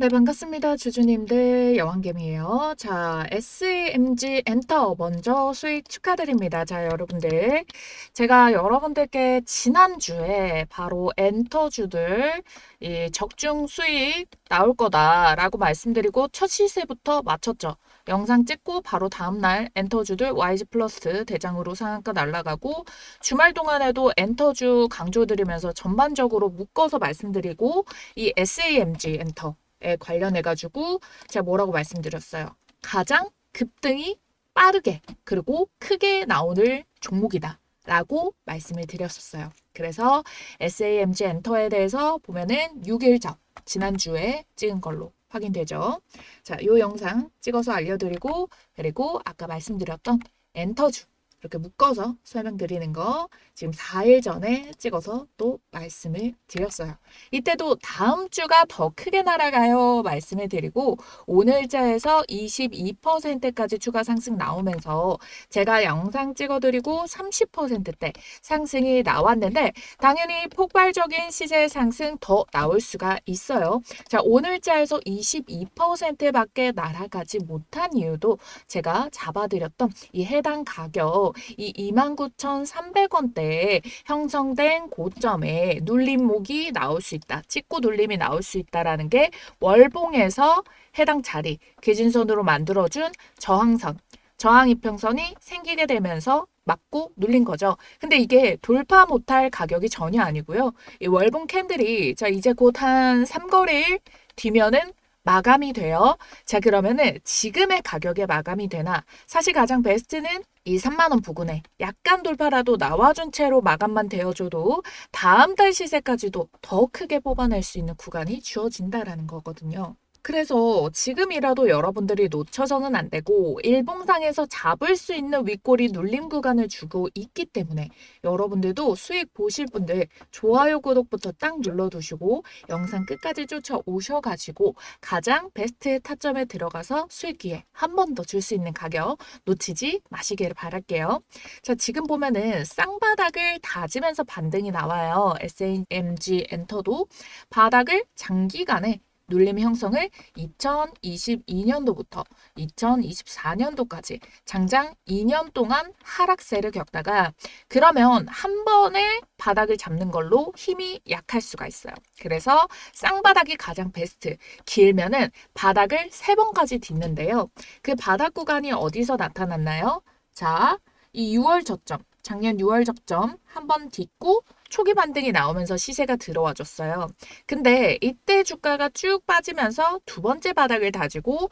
네, 반갑습니다. 주주님들 여왕개미예요. 자, SMG 엔터 먼저 수익 축하드립니다. 자, 여러분들. 제가 여러분들께 지난주에 바로 엔터주들 이 적중 수익 나올 거다라고 말씀드리고 첫 시세부터 맞췄죠. 영상 찍고 바로 다음날 엔터주들 YG 플러스 대장으로 상한가 날라가고 주말 동안에도 엔터주 강조드리면서 전반적으로 묶어서 말씀드리고 이 SAMG 엔터 에 관련해 가지고 제가 뭐라고 말씀드렸어요. 가장 급등이 빠르게 그리고 크게 나오는 종목이다. 라고 말씀을 드렸었어요. 그래서 SAMG 엔터에 대해서 보면은 6일 전 지난주에 찍은 걸로 확인되죠. 자, 이 영상 찍어서 알려드리고 그리고 아까 말씀드렸던 엔터주 이렇게 묶어서 설명드리는 거 지금 4일 전에 찍어서 또 말씀을 드렸어요. 이때도 다음 주가 더 크게 날아가요 말씀을 드리고 오늘자에서 22%까지 추가 상승 나오면서 제가 영상 찍어드리고 30%대 상승이 나왔는데 당연히 폭발적인 시세 상승 더 나올 수가 있어요. 자 오늘자에서 22%밖에 날아가지 못한 이유도 제가 잡아드렸던 이 해당 가격 이 29,300원대에 형성된 고점에 눌림목이 나올 수 있다. 찍고 눌림이 나올 수 있다라는 게 월봉에서 해당 자리 기준선으로 만들어준 저항선 저항 이평선이 생기게 되면서 맞고 눌린 거죠. 근데 이게 돌파 못할 가격이 전혀 아니고요. 이 월봉 캔들이 자 이제 곧 한 3거래일 뒤면은 마감이 돼요. 자, 그러면은 지금의 가격에 마감이 되나? 사실 가장 베스트는 이 3만원 부근에 약간 돌파라도 나와준 채로 마감만 되어줘도 다음 달 시세까지도 더 크게 뽑아낼 수 있는 구간이 주어진다라는 거거든요. 그래서 지금이라도 여러분들이 놓쳐서는 안 되고 일봉상에서 잡을 수 있는 윗꼬리 눌림 구간을 주고 있기 때문에 여러분들도 수익 보실 분들 좋아요 구독부터 딱 눌러두시고 영상 끝까지 쫓아오셔가지고 가장 베스트 타점에 들어가서 수익 기회 한 번 더 줄 수 있는 가격 놓치지 마시기를 바랄게요. 자 지금 보면은 쌍바닥을 다지면서 반등이 나와요. SMG 엔터도 바닥을 장기간에 눌림 형성을 2022년도부터 2024년도까지 장장 2년 동안 하락세를 겪다가 그러면 한 번에 바닥을 잡는 걸로 힘이 약할 수가 있어요. 그래서 쌍바닥이 가장 베스트. 길면은 바닥을 세 번까지 딛는데요. 그 바닥 구간이 어디서 나타났나요? 자, 이 6월 저점, 작년 6월 저점 한 번 딛고 초기 반등이 나오면서 시세가 들어와 줬어요. 근데 이때 주가가 쭉 빠지면서 두 번째 바닥을 다지고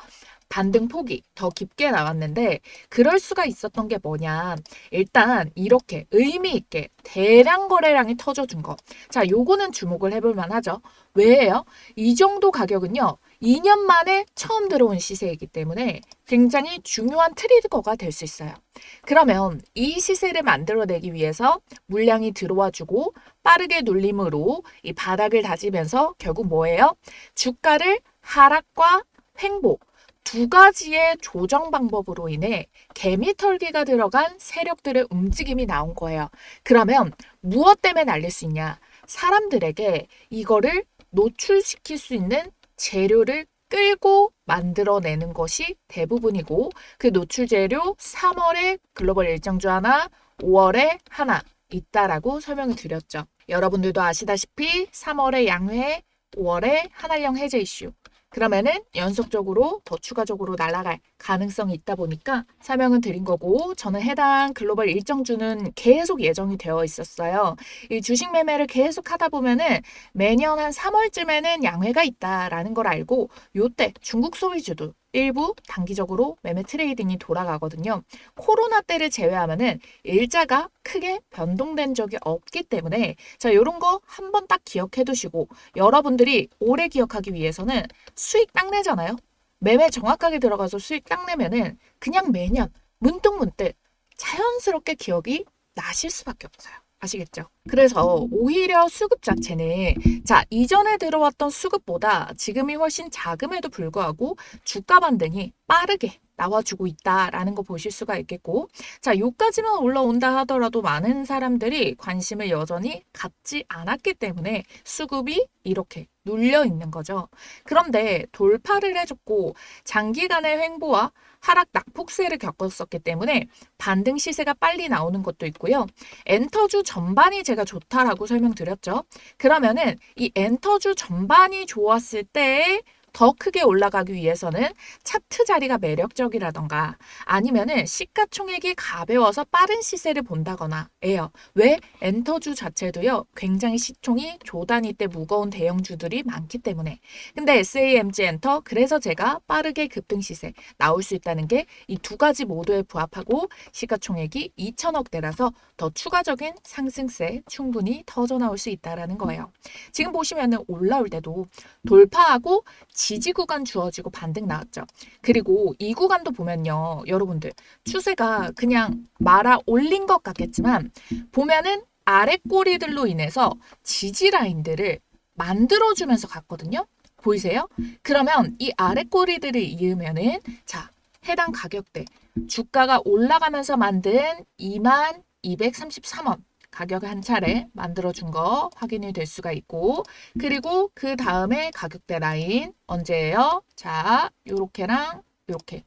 반등 폭이 더 깊게 나왔는데 그럴 수가 있었던 게 뭐냐. 일단 이렇게 의미 있게 대량 거래량이 터져준 거. 자, 요거는 주목을 해볼 만하죠. 왜요? 이 정도 가격은요. 2년 만에 처음 들어온 시세이기 때문에 굉장히 중요한 트리거가 될 수 있어요. 그러면 이 시세를 만들어내기 위해서 물량이 들어와 주고 빠르게 눌림으로 이 바닥을 다지면서 결국 뭐예요? 주가를 하락과 횡보 두 가지의 조정 방법으로 인해 개미 털기가 들어간 세력들의 움직임이 나온 거예요. 그러면 무엇 때문에 날릴 수 있냐? 사람들에게 이거를 노출시킬 수 있는 재료를 끌고 만들어내는 것이 대부분이고 그 노출 재료 3월에 글로벌 일정주 하나, 5월에 하나 있다라고 설명을 드렸죠. 여러분들도 아시다시피 3월에 양회, 5월에 한알령 해제 이슈, 그러면은 연속적으로 더 추가적으로 날아갈 가능성이 있다 보니까 설명은 드린 거고 저는 해당 글로벌 일정주는 계속 예정이 되어 있었어요. 이 주식 매매를 계속 하다 보면은 매년 한 3월쯤에는 양회가 있다라는 걸 알고 요때 중국 소비주도 일부 단기적으로 매매 트레이딩이 돌아가거든요. 코로나 때를 제외하면은 일자가 크게 변동된 적이 없기 때문에 자 이런 거 한 번 딱 기억해 두시고 여러분들이 오래 기억하기 위해서는 수익 딱 내잖아요. 매매 정확하게 들어가서 수익 딱 내면은 그냥 매년 문득문득 자연스럽게 기억이 나실 수밖에 없어요. 아시겠죠? 그래서 오히려 수급 자체는 자 이전에 들어왔던 수급보다 지금이 훨씬 작음에도 불구하고 주가 반등이 빠르게 나와주고 있다라는 거 보실 수가 있겠고 자 요까지만 올라온다 하더라도 많은 사람들이 관심을 여전히 갖지 않았기 때문에 수급이 이렇게 눌려 있는 거죠. 그런데 돌파를 해줬고 장기간의 횡보와 하락 낙폭세를 겪었었기 때문에 반등 시세가 빨리 나오는 것도 있고요. 엔터주 전반이 제가 좋다라고 설명드렸죠. 그러면은 이 엔터주 전반이 좋았을 때에 더 크게 올라가기 위해서는 차트 자리가 매력적이라던가 아니면은 시가총액이 가벼워서 빠른 시세를 본다거나 해요. 왜? 엔터주 자체도요. 굉장히 시총이 조 단위 때 무거운 대형주들이 많기 때문에. 근데 SAMG 엔터 그래서 제가 빠르게 급등 시세 나올 수 있다는 게 이 두 가지 모두에 부합하고 시가총액이 2천억대라서 더 추가적인 상승세 충분히 터져 나올 수 있다라는 거예요. 지금 보시면은 올라올 때도 돌파하고 지지 구간 주어지고 반등 나왔죠. 그리고 이 구간도 보면요. 여러분들 추세가 그냥 말아 올린 것 같겠지만 보면은 아래 꼬리들로 인해서 지지 라인들을 만들어주면서 갔거든요. 보이세요? 그러면 이 아래 꼬리들을 이으면은 자 해당 가격대 주가가 올라가면서 만든 2만 233원 가격을 한 차례 만들어준 거 확인이 될 수가 있고 그리고 그 다음에 가격대 라인 언제예요? 자 요렇게랑 요렇게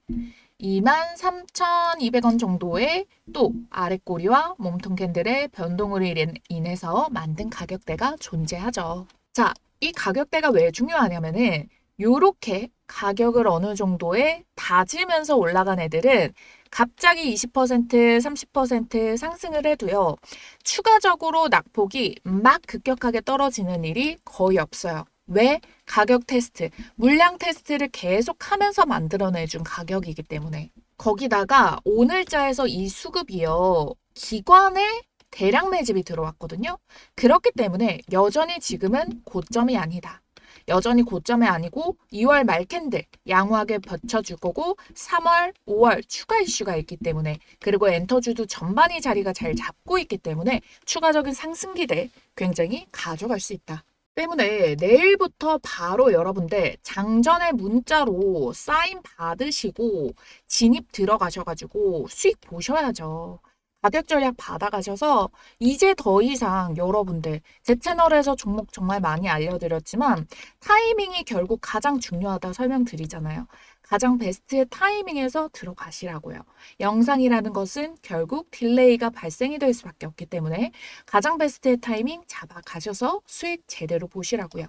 23,200원 정도의 또 아랫꼬리와 몸통 캔들의 변동으로 인해- 인해서 만든 가격대가 존재하죠. 자, 이 가격대가 왜 중요하냐면은 요렇게 가격을 어느 정도에 다지면서 올라간 애들은 갑자기 20%, 30% 상승을 해도요. 추가적으로 낙폭이 막 급격하게 떨어지는 일이 거의 없어요. 왜? 가격 테스트, 물량 테스트를 계속 하면서 만들어내준 가격이기 때문에. 거기다가 오늘자에서 이 수급이요. 기관에 대량 매집이 들어왔거든요. 그렇기 때문에 여전히 지금은 고점이 아니다. 여전히 고점이 아니고 2월 말 캔들 양호하게 버텨줄 거고 3월, 5월 추가 이슈가 있기 때문에 그리고 엔터주도 전반이 자리가 잘 잡고 있기 때문에 추가적인 상승 기대 굉장히 가져갈 수 있다. 때문에 내일부터 바로 여러분들 장전의 문자로 사인 받으시고 진입 들어가셔가지고 수익 보셔야죠. 가격 전략 받아가셔서 이제 더 이상 여러분들 제 채널에서 종목 정말 많이 알려드렸지만 타이밍이 결국 가장 중요하다 설명드리잖아요. 가장 베스트의 타이밍에서 들어가시라고요. 영상이라는 것은 결국 딜레이가 발생이 될 수밖에 없기 때문에 가장 베스트의 타이밍 잡아 가셔서 수익 제대로 보시라고요.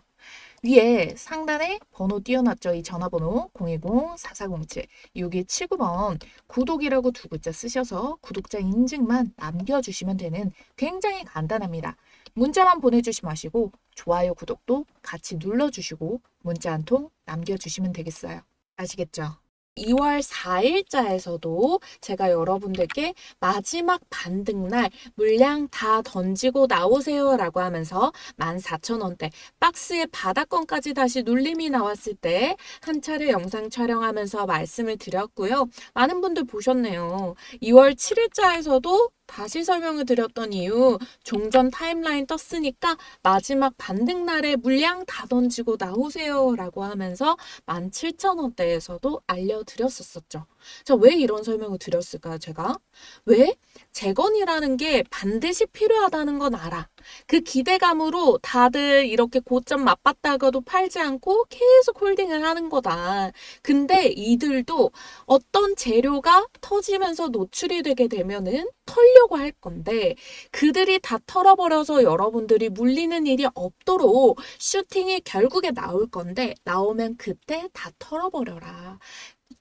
위에 상단에 번호 띄워놨죠. 이 전화번호 010-4407-6279번 구독이라고 두 글자 쓰셔서 구독자 인증만 남겨주시면 되는 굉장히 간단합니다. 문자만 보내주시 마시고 좋아요, 구독도 같이 눌러주시고 문자 한 통 남겨주시면 되겠어요. 아시겠죠? 2월 4일자에서도 제가 여러분들께 마지막 반등날 물량 다 던지고 나오세요 라고 하면서 14,000원대 박스의 바닥권까지 다시 눌림이 나왔을 때 한 차례 영상 촬영하면서 말씀을 드렸고요. 많은 분들 보셨네요. 2월 7일자에서도 다시 설명을 드렸던 이유 종전 타임라인 떴으니까 마지막 반등 날에 물량 다 던지고 나오세요 라고 하면서 17,000원대에서도 알려드렸었죠. 자, 왜 이런 설명을 드렸을까요, 제가? 왜? 재건이라는 게 반드시 필요하다는 건 알아. 그 기대감으로 다들 이렇게 고점 맛봤다가도 팔지 않고 계속 홀딩을 하는 거다. 근데 이들도 어떤 재료가 터지면서 노출이 되게 되면은 털려고 할 건데 그들이 다 털어버려서 여러분들이 물리는 일이 없도록 슈팅이 결국에 나올 건데 나오면 그때 다 털어버려라.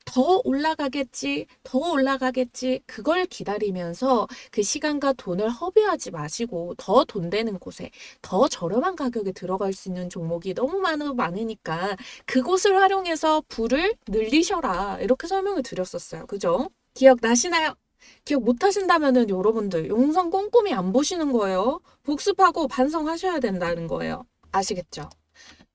더 올라가겠지, 더 올라가겠지, 그걸 기다리면서 그 시간과 돈을 허비하지 마시고 더 돈 되는 곳에 더 저렴한 가격에 들어갈 수 있는 종목이 너무 많아, 많으니까 그곳을 활용해서 부를 늘리셔라. 이렇게 설명을 드렸었어요. 그죠? 기억나시나요? 기억 못 하신다면은 여러분들 영상 꼼꼼히 안 보시는 거예요. 복습하고 반성하셔야 된다는 거예요. 아시겠죠?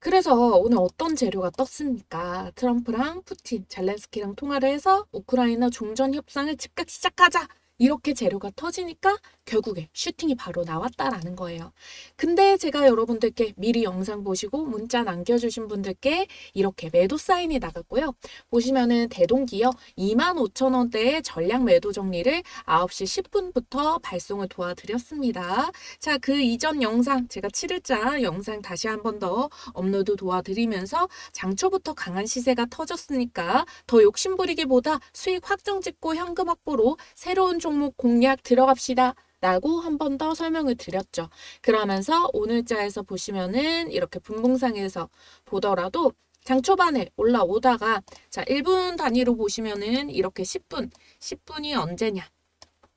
그래서 오늘 어떤 재료가 떴습니까? 트럼프랑 푸틴, 젤렌스키랑 통화를 해서 우크라이나 종전 협상을 즉각 시작하자. 이렇게 재료가 터지니까 결국에 슈팅이 바로 나왔다라는 거예요. 근데 제가 여러분들께 미리 영상 보시고 문자 남겨주신 분들께 이렇게 매도 사인이 나갔고요. 보시면은 대동기어 25,000원대의 전량 매도 정리를 9시 10분부터 발송을 도와드렸습니다. 자, 그 이전 영상, 제가 7일자 영상 다시 한 번 더 업로드 도와드리면서 장초부터 강한 시세가 터졌으니까 더 욕심부리기보다 수익 확정 짓고 현금 확보로 새로운 종목 공략 들어갑시다. 라고 한 번 더 설명을 드렸죠. 그러면서 오늘자에서 보시면은 이렇게 분봉상에서 보더라도 장 초반에 올라오다가 자 1분 단위로 보시면은 이렇게 10분 10분이 언제냐?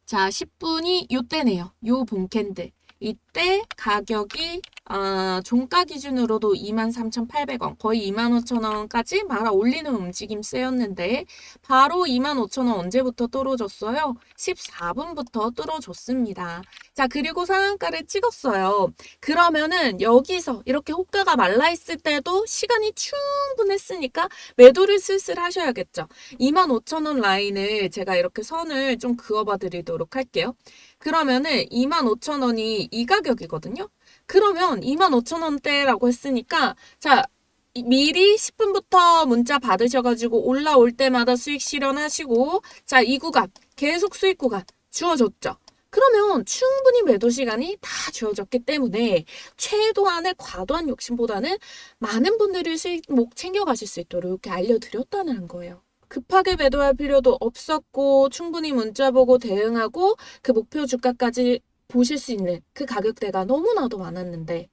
자 10분이 요때네요. 요 본캔들 이때 가격이 아, 종가 기준으로도 23,800원, 거의 25,000원까지 말아 올리는 움직임 쓰였는데 바로 25,000원 언제부터 뚫어줬어요? 14분부터 뚫어줬습니다. 자, 그리고 상한가를 찍었어요. 그러면은 여기서 이렇게 호가가 말라 있을 때도 시간이 충분했으니까 매도를 슬슬 하셔야겠죠. 25,000원 라인을 제가 이렇게 선을 좀 그어봐 드리도록 할게요. 그러면은 25,000원이 이 가격이거든요. 그러면 25,000원대라고 했으니까 자 이- 미리 10분부터 문자 받으셔가지고 올라올 때마다 수익 실현하시고 자 이 구간 계속 수익 구간 주어졌죠. 그러면 충분히 매도 시간이 다 주어졌기 때문에 최도한의 과도한 욕심보다는 많은 분들이 수익 목 챙겨가실 수 있도록 이렇게 알려드렸다는 거예요. 급하게 매도할 필요도 없었고 충분히 문자 보고 대응하고 그 목표 주가까지 보실 수 있는 그 가격대가 너무나도 많았는데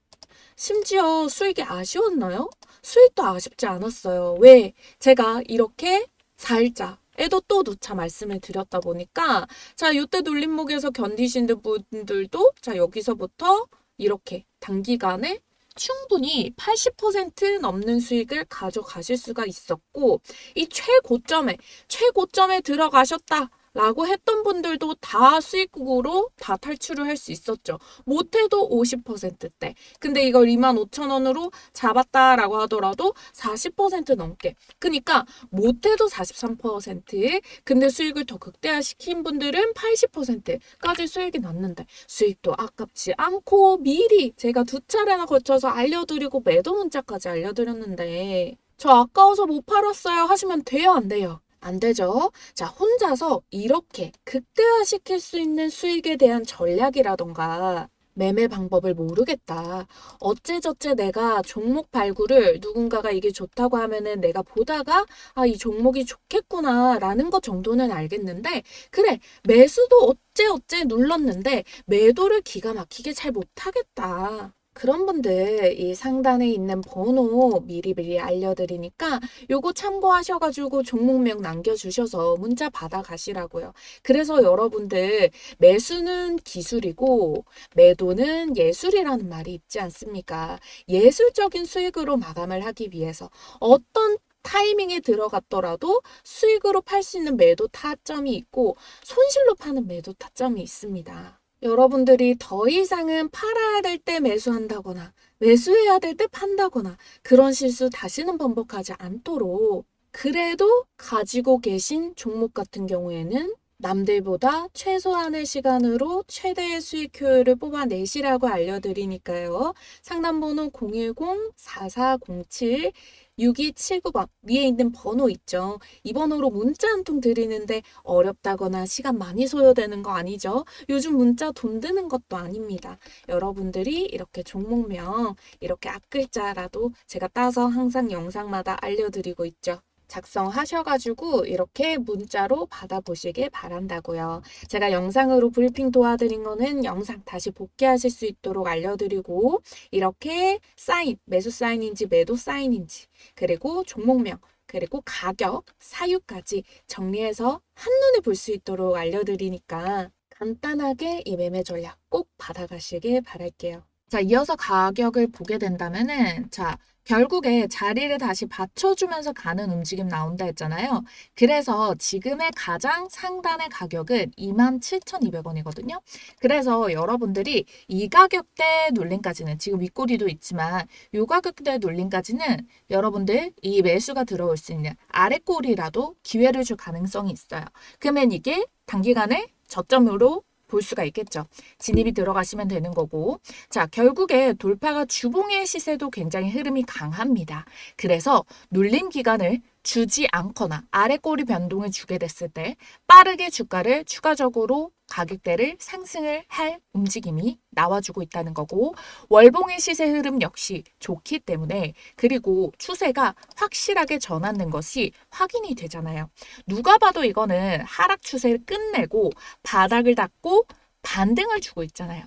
심지어 수익이 아쉬웠나요? 수익도 아쉽지 않았어요. 왜? 제가 이렇게 4일자 에도 또 누차 말씀을 드렸다 보니까 자, 이때 눌림목에서 견디시는 분들도 자, 여기서부터 이렇게 단기간에 충분히 80% 넘는 수익을 가져가실 수가 있었고 이 최고점에 최고점에 들어가셨다. 라고 했던 분들도 다 수익으로 다 탈출을 할 수 있었죠. 못해도 50%대. 근데 이걸 25,000원으로 잡았다라고 하더라도 40% 넘게. 그러니까 못해도 43%. 근데 수익을 더 극대화시킨 분들은 80%까지 수익이 났는데 수익도 아깝지 않고 미리 제가 두 차례나 걸쳐서 알려드리고 매도 문자까지 알려드렸는데 저 아까워서 못 팔았어요 하시면 돼요 안 돼요? 안 되죠. 자, 혼자서 이렇게 극대화시킬 수 있는 수익에 대한 전략이라던가 매매 방법을 모르겠다. 어째저째 내가 종목 발굴을 누군가가 이게 좋다고 하면은 내가 보다가 아, 이 종목이 좋겠구나 라는 것 정도는 알겠는데 그래, 매수도 어째어째 눌렀는데 매도를 기가 막히게 잘 못하겠다. 그런 분들 이 상단에 있는 번호 미리미리 알려드리니까 요거 참고하셔가지고 종목명 남겨주셔서 문자 받아가시라고요. 그래서 여러분들 매수는 기술이고 매도는 예술이라는 말이 있지 않습니까? 예술적인 수익으로 마감을 하기 위해서 어떤 타이밍에 들어갔더라도 수익으로 팔 수 있는 매도 타점이 있고 손실로 파는 매도 타점이 있습니다. 여러분들이 더 이상은 팔아야 될 때 매수한다거나 매수해야 될 때 판다거나 그런 실수 다시는 반복하지 않도록 그래도 가지고 계신 종목 같은 경우에는 남들보다 최소한의 시간으로 최대의 수익 효율을 뽑아내시라고 알려드리니까요. 상담번호 010-4407 6279번 위에 있는 번호 있죠. 이 번호로 문자 한 통 드리는데 어렵다거나 시간 많이 소요되는 거 아니죠? 요즘 문자 돈 드는 것도 아닙니다. 여러분들이 이렇게 종목명 이렇게 앞글자라도 제가 따서 항상 영상마다 알려드리고 있죠. 작성하셔가지고 이렇게 문자로 받아보시길 바란다고요. 제가 영상으로 브리핑 도와드린 거는 영상 다시 복귀하실 수 있도록 알려드리고 이렇게 사인, 매수 사인인지 매도 사인인지 그리고 종목명 그리고 가격, 사유까지 정리해서 한눈에 볼 수 있도록 알려드리니까 간단하게 이 매매 전략 꼭 받아가시길 바랄게요. 자, 이어서 가격을 보게 된다면은, 자, 결국에 자리를 다시 받쳐주면서 가는 움직임 나온다 했잖아요. 그래서 지금의 가장 상단의 가격은 27,200원이거든요. 그래서 여러분들이 이 가격대 눌림까지는 지금 윗꼬리도 있지만 이 가격대 눌림까지는 여러분들 이 매수가 들어올 수 있는 아랫꼬리라도 기회를 줄 가능성이 있어요. 그러면 이게 단기간에 저점으로 볼 수가 있겠죠. 진입이 들어가시면 되는 거고. 자, 결국에 돌파가 주봉의 시세도 굉장히 흐름이 강합니다. 그래서 눌림 기간을 주지 않거나 아래 꼬리 변동을 주게 됐을 때 빠르게 주가를 추가적으로 가격대를 상승을 할 움직임이 나와주고 있다는 거고 월봉의 시세 흐름 역시 좋기 때문에 그리고 추세가 확실하게 전환된 것이 확인이 되잖아요. 누가 봐도 이거는 하락 추세를 끝내고 바닥을 닫고 반등을 주고 있잖아요.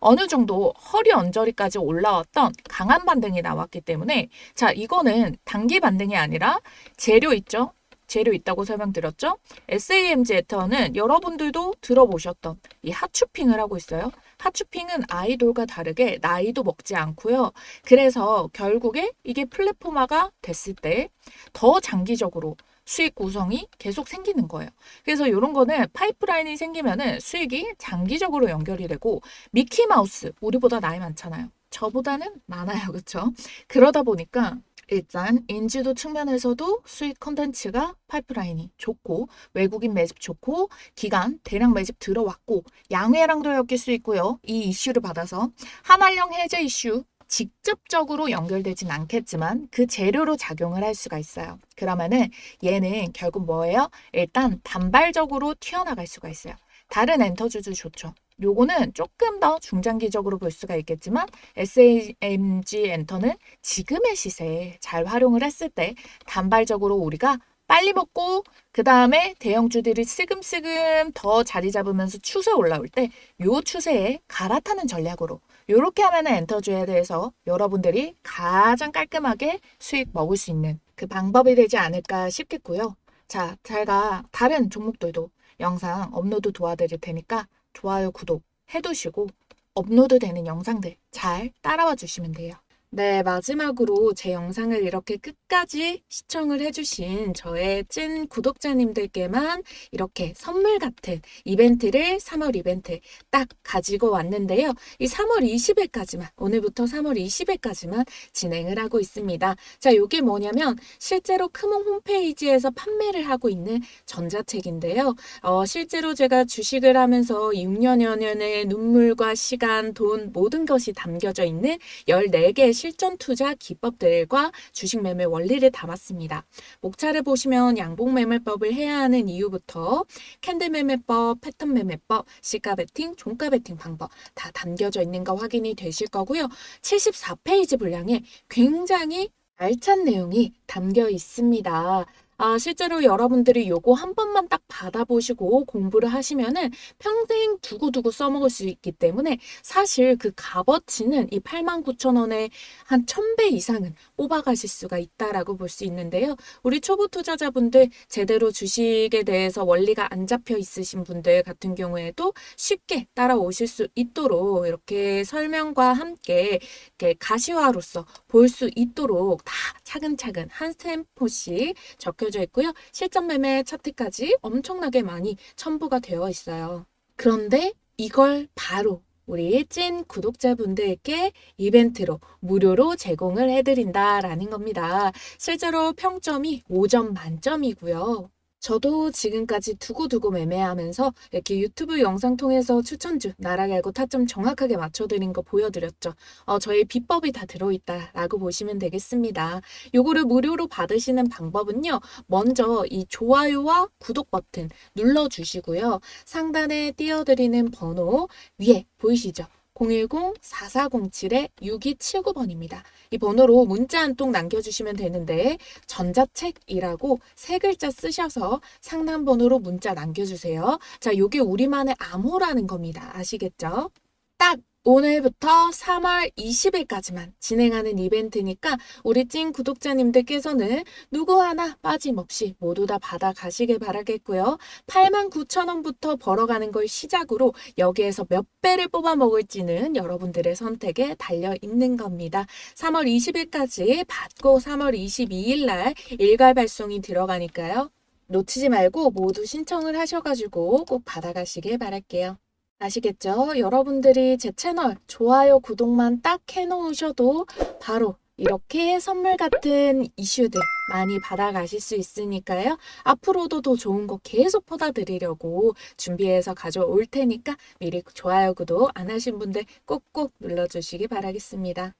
어느 정도 허리 언저리까지 올라왔던 강한 반등이 나왔기 때문에 자 이거는 단기 반등이 아니라 재료 있죠? 재료 있다고 설명드렸죠? SAMG 에터는 여러분들도 들어보셨던 이 핫추핑을 하고 있어요. 핫추핑은 아이돌과 다르게 나이도 먹지 않고요. 그래서 결국에 이게 플랫폼화가 됐을 때 더 장기적으로 수익 구성이 계속 생기는 거예요. 그래서 이런 거는 파이프라인이 생기면은 수익이 장기적으로 연결이 되고 미키 마우스 우리보다 나이 많잖아요. 저보다는 많아요. 그렇죠? 그러다 보니까 일단 인지도 측면에서도 수익 컨텐츠가 파이프라인이 좋고 외국인 매집 좋고 기간 대량 매집 들어왔고 양회랑도 엮일 수 있고요. 이 이슈를 받아서 한알령 해제 이슈 직접적으로 연결되진 않겠지만 그 재료로 작용을 할 수가 있어요. 그러면은 얘는 결국 뭐예요? 일단 단발적으로 튀어나갈 수가 있어요. 다른 엔터주도 좋죠. 요거는 조금 더 중장기적으로 볼 수가 있겠지만 SAMG 엔터는 지금의 시세에 잘 활용을 했을 때 단발적으로 우리가 빨리 먹고 그 다음에 대형주들이 슬금슬금 더 자리 잡으면서 추세 올라올 때 요 추세에 갈아타는 전략으로 요렇게 하면 엔터주에 대해서 여러분들이 가장 깔끔하게 수익 먹을 수 있는 그 방법이 되지 않을까 싶겠고요. 자, 제가 다른 종목들도 영상 업로드 도와드릴 테니까 좋아요, 구독 해두시고 업로드 되는 영상들 잘 따라와 주시면 돼요. 네, 마지막으로 제 영상을 이렇게 끝까지 시청을 해주신 저의 찐 구독자님들께만 이렇게 선물 같은 이벤트를 3월 이벤트 딱 가지고 왔는데요. 이 3월 20일까지만, 오늘부터 3월 20일까지만 진행을 하고 있습니다. 자, 이게 뭐냐면 실제로 크몽 홈페이지에서 판매를 하고 있는 전자책인데요. 어, 실제로 제가 주식을 하면서 6년여 년의 눈물과 시간, 돈, 모든 것이 담겨져 있는 14개의 실전 투자 기법들과 주식 매매 원리를 담았습니다. 목차를 보시면 양봉 매매법을 해야 하는 이유부터 캔들 매매법, 패턴 매매법, 시가 베팅, 종가 베팅 방법 다 담겨져 있는 거 확인이 되실 거고요. 74페이지 분량에 굉장히 알찬 내용이 담겨 있습니다. 아, 실제로 여러분들이 요거 한 번만 딱 받아보시고 공부를 하시면은 평생 두고두고 써먹을 수 있기 때문에 사실 그 값어치는 이 89,000원에 한 1000배 이상은 뽑아가실 수가 있다라고 볼 수 있는데요. 우리 초보 투자자분들 제대로 주식에 대해서 원리가 안 잡혀 있으신 분들 같은 경우에도 쉽게 따라오실 수 있도록 이렇게 설명과 함께 이렇게 가시화로서 볼 수 있도록 다 차근차근 한 템포씩 적혀져 있고요. 실전 매매 차트까지 엄청나게 많이 첨부가 되어 있어요. 그런데 이걸 바로 우리 찐 구독자분들께 이벤트로 무료로 제공을 해드린다라는 겁니다. 실제로 평점이 5점 만점이고요. 저도 지금까지 두고두고 매매하면서 이렇게 유튜브 영상 통해서 추천주, 나락 알고 타점 정확하게 맞춰드린 거 보여드렸죠. 어, 저희 비법이 다 들어있다라고 보시면 되겠습니다. 요거를 무료로 받으시는 방법은요. 먼저 이 좋아요와 구독 버튼 눌러주시고요. 상단에 띄워드리는 번호 위에 보이시죠? 010-4407-6279번입니다. 이 번호로 문자 한 통 남겨주시면 되는데 전자책이라고 세 글자 쓰셔서 상담 번호로 문자 남겨주세요. 자, 요게 우리만의 암호라는 겁니다. 아시겠죠? 딱 오늘부터 3월 20일까지만 진행하는 이벤트니까 우리 찐 구독자님들께서는 누구 하나 빠짐없이 모두 다 받아가시길 바라겠고요. 89,000원부터 벌어가는 걸 시작으로 여기에서 몇 배를 뽑아 먹을지는 여러분들의 선택에 달려 있는 겁니다. 3월 20일까지 받고 3월 22일 날 일괄 발송이 들어가니까요. 놓치지 말고 모두 신청을 하셔가지고 꼭 받아가시길 바랄게요. 아시겠죠? 여러분들이 제 채널 좋아요, 구독만 딱 해놓으셔도 바로 이렇게 선물 같은 이슈들 많이 받아가실 수 있으니까요. 앞으로도 더 좋은 거 계속 퍼다 드리려고 준비해서 가져올 테니까 미리 좋아요, 구독 안 하신 분들 꼭꼭 눌러주시기 바라겠습니다.